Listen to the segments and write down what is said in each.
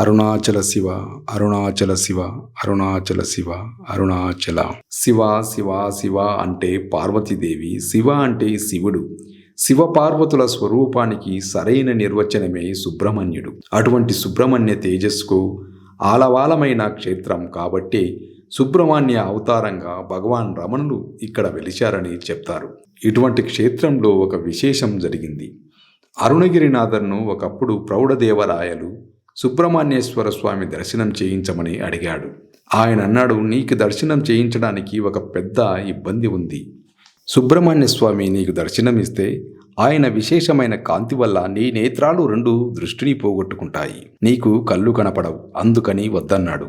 అరుణాచల శివ అరుణాచల శివ అరుణాచల శివ అరుణాచల. శివ శివ శివ అంటే పార్వతీదేవి శివ అంటే శివుడు. శివ పార్వతుల స్వరూపానికి సరైన నిర్వచనమే సుబ్రహ్మణ్యుడు. అటువంటి సుబ్రహ్మణ్య తేజస్కు ఆలవాలమైన క్షేత్రం కాబట్టి సుబ్రహ్మణ్య అవతారంగా భగవాన్ రమణులు ఇక్కడ వెలిచారని చెప్తారు. ఇటువంటి క్షేత్రంలో ఒక విశేషం జరిగింది. అరుణగిరినాథర్ను ఒకప్పుడు ప్రౌఢదేవరాయలు సుబ్రహ్మణ్యేశ్వర స్వామి దర్శనం చేయించమని అడిగాడు. ఆయన అన్నాడు నీకు దర్శనం చేయించడానికి ఒక పెద్ద ఇబ్బంది ఉంది. సుబ్రహ్మణ్య స్వామి నీకు దర్శనమిస్తే ఆయన విశేషమైన కాంతి వల్ల నీ నేత్రాలు రెండు దృష్టిని పోగొట్టుకుంటాయి. నీకు కళ్ళు కనపడవు అందుకని వద్దన్నాడు.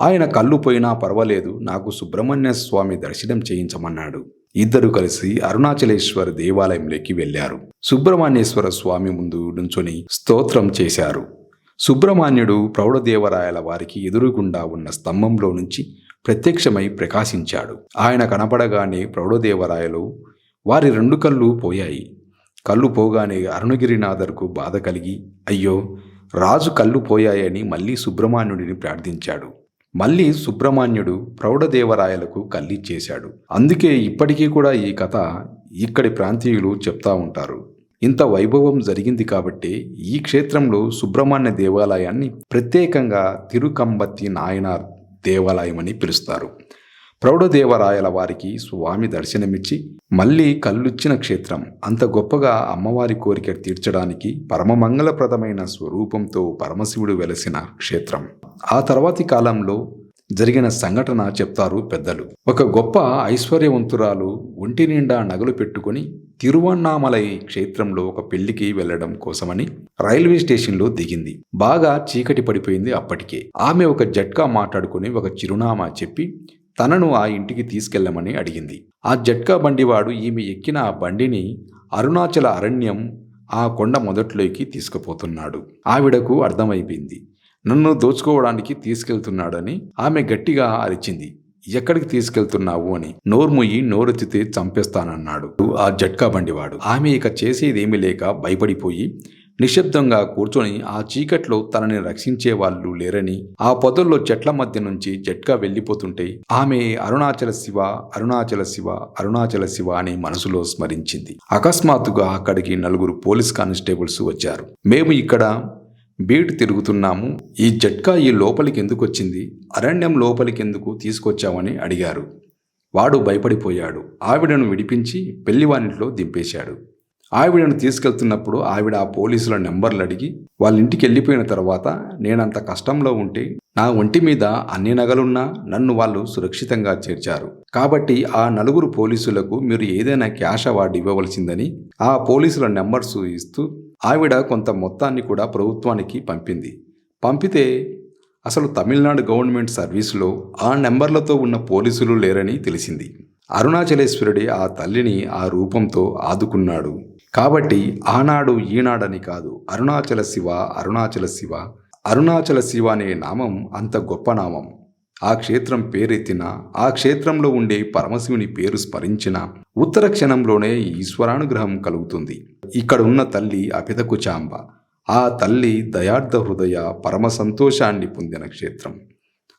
ఆయన కళ్ళు పోయినా పర్వాలేదు నాకు సుబ్రహ్మణ్య స్వామి దర్శనం చేయించమన్నాడు. ఇద్దరు కలిసి అరుణాచలేశ్వర దేవాలయంలోకి వెళ్ళారు సుబ్రహ్మణ్యేశ్వర స్వామి ముందు నుంచొని స్తోత్రం చేశారు. సుబ్రహ్మణ్యుడు ప్రౌఢదేవరాయల వారికి ఎదురుగుండా ఉన్న స్తంభంలో నుంచి ప్రత్యక్షమై ప్రకాశించాడు. ఆయన కనపడగానే ప్రౌఢదేవరాయలు వారి రెండు కళ్ళు పోయాయి. కళ్ళు పోగానే అరుణగిరినాథర్కు బాధ కలిగి అయ్యో రాజు కళ్ళు పోయాయని మళ్ళీ సుబ్రహ్మణ్యుడిని ప్రార్థించాడు. మళ్ళీ సుబ్రహ్మణ్యుడు ప్రౌఢదేవరాయలకు కళ్ళిచ్చేశాడు. అందుకే ఇప్పటికీ కూడా ఈ కథ ఇక్కడి ప్రాంతీయులు చెప్తా ఉంటారు. ఇంత వైభవం జరిగింది కాబట్టి ఈ క్షేత్రంలో సుబ్రహ్మణ్య దేవాలయాన్ని ప్రత్యేకంగా తిరుకంబత్తి నాయనార్ దేవాలయం అని పిలుస్తారు. ప్రౌఢదేవరాయల వారికి స్వామి దర్శనమిచ్చి మళ్ళీ కళ్ళుచ్చిన క్షేత్రం అంత గొప్పగా అమ్మవారి కోరిక తీర్చడానికి పరమమంగళప్రదమైన స్వరూపంతో పరమశివుడు వెలసిన క్షేత్రం. ఆ తర్వాతి కాలంలో జరిగిన సంఘటన చెప్తారు పెద్దలు. ఒక గొప్ప ఐశ్వర్యవంతురాలు ఒంటి నిండా నగలు పెట్టుకుని తిరువన్నామలై క్షేత్రంలో ఒక పెళ్ళికి వెళ్ళడం కోసమని రైల్వే స్టేషన్లో దిగింది. బాగా చీకటి పడిపోయింది అప్పటికే. ఆమె ఒక జట్కా మాట్లాడుకుని ఒక చిరునామా చెప్పి తనను ఆ ఇంటికి తీసుకెళ్ళమని అడిగింది. ఆ జట్కా బండివాడు ఈమె ఎక్కిన ఆ బండిని అరుణాచల అరణ్యం ఆ కొండ మొదట్లోకి తీసుకుపోతున్నాడు. ఆవిడకు అర్థమైపోయింది. నన్ను దోచుకోవడానికి తీసుకెళ్తున్నాడని ఆమె గట్టిగా అరిచింది. ఎక్కడికి తీసుకెళ్తున్నావు అని నోర్ముయ్యి నోరెత్తితే చంపేస్తానన్నాడు ఆ జట్కా బండివాడు. ఆమె ఇక చేసేదేమీ లేక భయపడిపోయి నిశ్శబ్దంగా కూర్చొని ఆ చీకట్లో తనని రక్షించే వాళ్ళు లేరని ఆ పొదల్లో చెట్ల మధ్య నుంచి జట్కా వెళ్ళిపోతుంటే ఆమె అరుణాచల శివ అరుణాచల శివ అరుణాచల శివ అని మనసులో స్మరించింది. అకస్మాత్తుగా అక్కడికి నలుగురు పోలీస్ కానిస్టేబుల్స్ వచ్చారు. మేము ఇక్కడ బీట్ తిరుగుతున్నాము. ఈ జట్కా ఈ లోపలికి ఎందుకు వచ్చింది అరణ్యం లోపలికి ఎందుకు తీసుకొచ్చామని అడిగారు. వాడు భయపడిపోయాడు. ఆవిడను విడిపించి పెళ్ళివానిలో దింపేశాడు. ఆవిడను తీసుకెళ్తున్నప్పుడు ఆవిడ ఆ పోలీసుల నెంబర్లు అడిగి వాళ్ళ ఇంటికి వెళ్ళిపోయిన తర్వాత నేనంత కష్టంలో ఉంటే నా ఒంటి మీద అన్ని నగలున్నా నన్ను వాళ్ళు సురక్షితంగా చేర్చారు. కాబట్టి ఆ నలుగురు పోలీసులకు మీరు ఏదైనా క్యాష్ అవార్డు ఇవ్వవలసిందని ఆ పోలీసుల నెంబర్స్ ఇస్తూ ఆవిడ కొంత మొత్తాన్ని కూడా ప్రభుత్వానికి పంపింది. పంపితే అసలు తమిళనాడు గవర్నమెంట్ సర్వీసులో ఆ నెంబర్లతో ఉన్న పోలీసులు లేరని తెలిసింది. అరుణాచలేశ్వరుడి ఆ తల్లిని ఆ రూపంతో ఆదుకున్నాడు. కాబట్టి ఆనాడు ఈనాడని కాదు అరుణాచల శివ అరుణాచల శివ అరుణాచల శివ అనే నామం అంత గొప్ప నామం. ఆ క్షేత్రం పేరెత్తిన ఆ క్షేత్రంలో ఉండే పరమశివుని పేరు స్మరించిన ఉత్తర క్షణంలోనే ఈశ్వరానుగ్రహం కలుగుతుంది. ఇక్కడ ఉన్న తల్లి అపితకుచాంబ ఆ తల్లి దయార్థ హృదయ పరమ సంతోషాన్ని పొందిన క్షేత్రం.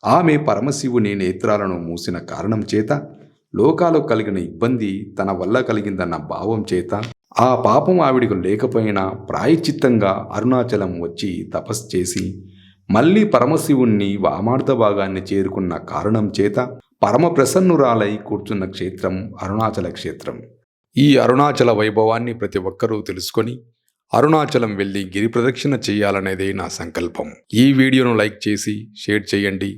ఆమె పరమశివుని నేత్రాలను మూసిన కారణం చేత లోకాలకు కలిగిన ఇబ్బంది తన వల్ల కలిగిందన్న భావం చేత ఆ పాపం ఆవిడకు లేకపోయినా ప్రాయచిత్తంగా అరుణాచలం వచ్చి తపస్సు చేసి మళ్ళీ పరమశివుణ్ణి వామార్థ భాగాన్ని చేరుకున్న కారణం చేత పరమ ప్రసన్నురాలై కూర్చున్న క్షేత్రం అరుణాచల క్షేత్రం. ఈ అరుణాచల వైభవాన్ని ప్రతి ఒక్కరూ తెలుసుకొని అరుణాచలం వెళ్ళి గిరి ప్రదక్షిణ చేయాలనేదే నా సంకల్పం. ఈ వీడియోను లైక్ చేసి షేర్ చేయండి.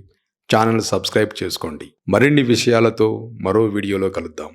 ఛానల్ సబ్స్క్రైబ్ చేసుకోండి. మరిన్ని విషయాలతో మరో వీడియోలో కలుద్దాం.